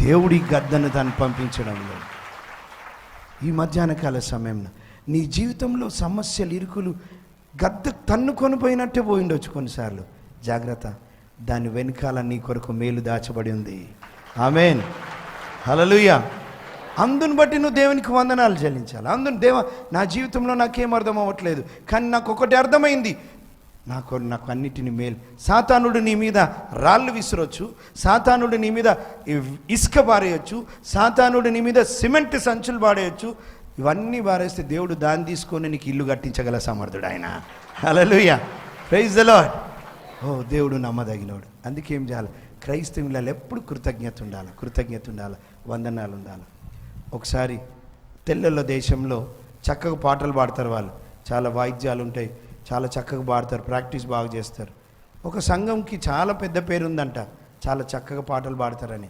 దేవుడి గద్దను తను పంపించడంలో ఈ మధ్యాహ్నకాల సమయంలో నీ జీవితంలో సమస్యలు ఇరుకులు గద్ద తన్ను కొనిపోయినట్టే పోయిండొచ్చు కొన్నిసార్లు. జాగ్రత్త దాని వెనకాల నీ కొరకు మేలు దాచబడి ఉంది. ఆమెన్. హలలుయ అందుని బట్టి నువ్వు దేవునికి వందనాలు చెల్లించాలి. అందుని దేవ నా జీవితంలో నాకేం అర్థం అవ్వట్లేదు కానీ నాకు ఒకటి అర్థమైంది. నాకు నాకు అన్నిటిని మేలు. సాతానుడు నీ మీద రాళ్ళు విసిరొచ్చు. సాతానుడు నీ మీద ఇసుక పారేయచ్చు. సాతానుడు నీ మీద సిమెంట్ సంచులు పాడేయచ్చు ఇవన్నీ పారేస్తే దేవుడు దాన్ని తీసుకొని నీకు ఇల్లు కట్టించగల సమర్థుడు ఆయన. హల్లెలూయా ప్రైజ్ ద లార్డ్ ఓ దేవుడు నమ్మదగినోడు. అందుకే ఏం చేయాలి? క్రైస్తవులలో ఎప్పుడు కృతజ్ఞత ఉండాలి? కృతజ్ఞత ఉండాలి. వందనాలు ఉండాలి. ఒకసారి తెల్లల దేశంలో చక్కగా పాటలు పాడతారు వాళ్ళు. చాలా వాయిద్యాలు ఉంటాయి. చాలా చక్కగా పాడతారు ప్రాక్టీస్ బాగా చేస్తారు. ఒక సంఘంకి చాలా పెద్ద పేరు ఉందంట చాలా చక్కగా పాటలు పాడతారని.